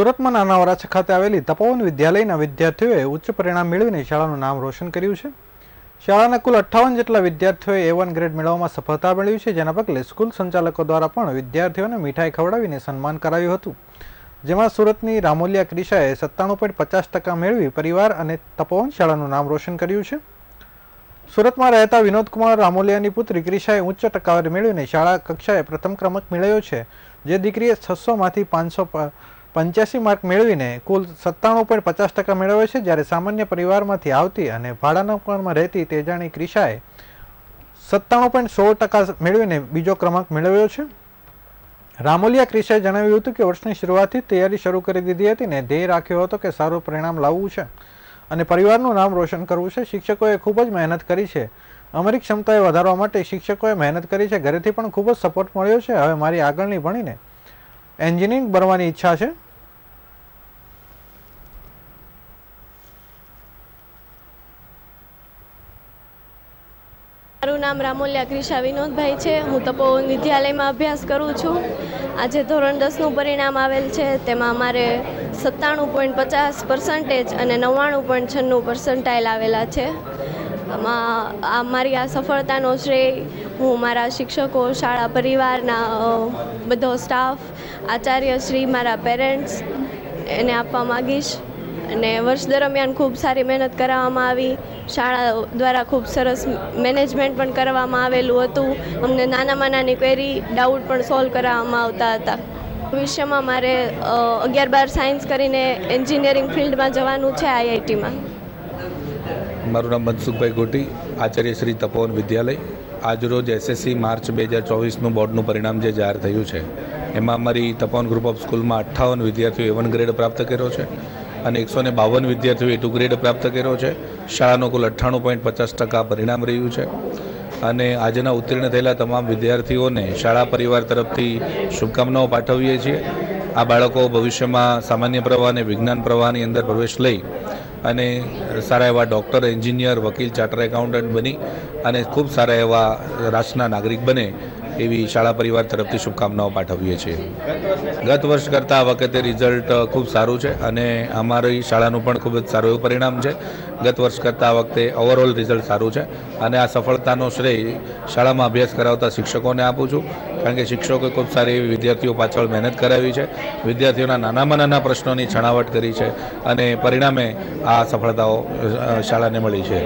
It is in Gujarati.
સુરતમાં નાના વરાછા ખાતે આવેલી તપોવન વિદ્યાલયના વિદ્યાર્થીઓએ ઉચ્ચ પરિણામ મેળવીને શાળાનું નામ રોશન કર્યું છે. શાળાના કુલ અઠ્ઠાવન જેટલા વિદ્યાર્થીઓએ એ વન ગ્રેડ મેળવવામાં સફળતા મેળવી છે. જેના પગલે સ્કૂલ સંચાલકો દ્વારા પણ વિદ્યાર્થીઓને મીઠાઈ ખવડાવીને સન્માન કરાયું હતું. જેમાં સુરતની રામોલિયા ક્રિશાએ સત્તાણું પોઈન્ટ પચાસ ટકા મેળવી પરિવાર અને તપોવન શાળાનું નામ રોશન કર્યું છે. સુરતમાં રહેતા વિનોદકુમાર રામોલિયાની પુત્રી ક્રિશાએ ઉચ્ચ ટકાવારી મેળવીને શાળા કક્ષાએ પ્રથમ ક્રમાંક મેળવ્યો છે. જે દીકરીએ છસોમાંથી પાંચસો પંચ્યાસી માર્ક મેળવીને કુલ સત્તાણું પોઈન્ટ પચાસ ટકા મેળવ્યો છે, જ્યારે સામાન્ય પરિવારમાંથી આવતી અને ભાડાના મકાનમાં રહેતી તેજાણી ક્રિશાએ સત્તાણું પોઈન્ટ સોળ ટકા મેળવીને બીજો ક્રમાંક મેળવ્યો છે. રામોલિયા ક્રિશાએ જણાવ્યું હતું કે વર્ષની શરૂઆતથી તૈયારી શરૂ કરી દીધી હતી ને ધ્યેય રાખ્યો હતો કે સારું પરિણામ લાવવું છે અને પરિવારનું નામ રોશન કરવું છે. શિક્ષકોએ ખૂબ જ મહેનત કરી છે. અમારી ક્ષમતાએ વધારવા માટે શિક્ષકોએ મહેનત કરી છે. ઘરેથી પણ ખૂબ જ સપોર્ટ મળ્યો છે. હવે મારી આગળની ભણીને એન્જિનિયરિંગ બનવાની ઈચ્છા છે. મારું નામ રામોલ્યા ક્રિશા વિનોદભાઈ છે. હું તપોવન વિદ્યાલયમાં અભ્યાસ કરું છું. આજે ધોરણ દસનું પરિણામ આવેલ છે. તેમાં અમારે સત્તાણું પોઈન્ટ પચાસ પર્સન્ટેજ અને નવ્વાણું પોઈન્ટ છન્નું પર્સન્ટાઇલ આવેલા છે. આમાં આ મારી આ સફળતાનો શ્રેય હું મારા શિક્ષકો, શાળા પરિવારના બધો સ્ટાફ આચાર્ય શ્રી મારા પેરેન્ટ્સ એને આપવા માગીશ. અને વર્ષ દરમિયાન ખૂબ સારી મહેનત કરાવવામાં આવી. શાળા દ્વારા ખૂબ સરસ મેનેજમેન્ટ પણ કરવામાં આવેલું હતું. અમને નાનામાં નાની ક્વેરી ડાઉટ પણ સોલ્વ કરાવવામાં આવતા હતા. ભવિષ્યમાં મારે અગિયાર બાર સાયન્સ કરીને એન્જિનિયરિંગ ફિલ્ડમાં જવાનું છે આઈઆઈટીમાં. મારું નામ મનસુખભાઈ ગોટી, આચાર્ય શ્રી તપોવન વિદ્યાલય. આજરોજ એસએસસી માર્ચ બે હજાર ચોવીસનું બોર્ડનું પરિણામ જે જાહેર થયું છે. એમાં અમારી તપોવન ગ્રુપ ઓફ સ્કૂલમાં અઠ્ઠાવન વિદ્યાર્થીઓ વન ગ્રેડ પ્રાપ્ત કર્યો છે. અને એકસો ને બાવન વિદ્યાર્થીઓએ ટુ ગ્રેડ પ્રાપ્ત કર્યો છે. શાળાનો કુલ અઠ્ઠાણું પોઈન્ટ પચાસ ટકા પરિણામ રહ્યું છે. અને આજના ઉત્તીર્ણ થયેલા તમામ વિદ્યાર્થીઓને શાળા પરિવાર તરફથી શુભકામનાઓ પાઠવીએ છીએ. આ બાળકો ભવિષ્યમાં સામાન્ય પ્રવાહ અને વિજ્ઞાન પ્રવાહની અંદર પ્રવેશ લઈ અને સારા એવા ડૉક્ટર, એન્જિનિયર, વકીલ, ચાર્ટર એકાઉન્ટન્ટ બની અને ખૂબ સારા એવા રાષ્ટ્રના નાગરિક બને એવી શાળા પરિવાર તરફથી શુભકામનાઓ પાઠવીએ છીએ. ગત વર્ષ કરતાં આ વખતે રિઝલ્ટ ખૂબ સારું છે અને અમારી શાળાનું પણ ખૂબ જ સારું એવું પરિણામ છે. ગત વર્ષ કરતાં આ વખતે ઓવરઓલ રિઝલ્ટ સારું છે અને આ સફળતાનો શ્રેય શાળામાં અભ્યાસ કરાવતા શિક્ષકોને આપું છું. કારણ કે શિક્ષકોએ ખૂબ સારી એવી વિદ્યાર્થીઓ પાછળ મહેનત કરાવી છે. વિદ્યાર્થીઓના નાનામાં નાના પ્રશ્નોની છણાવટ કરી છે અને પરિણામે આ સફળતાઓ શાળાને મળી છે.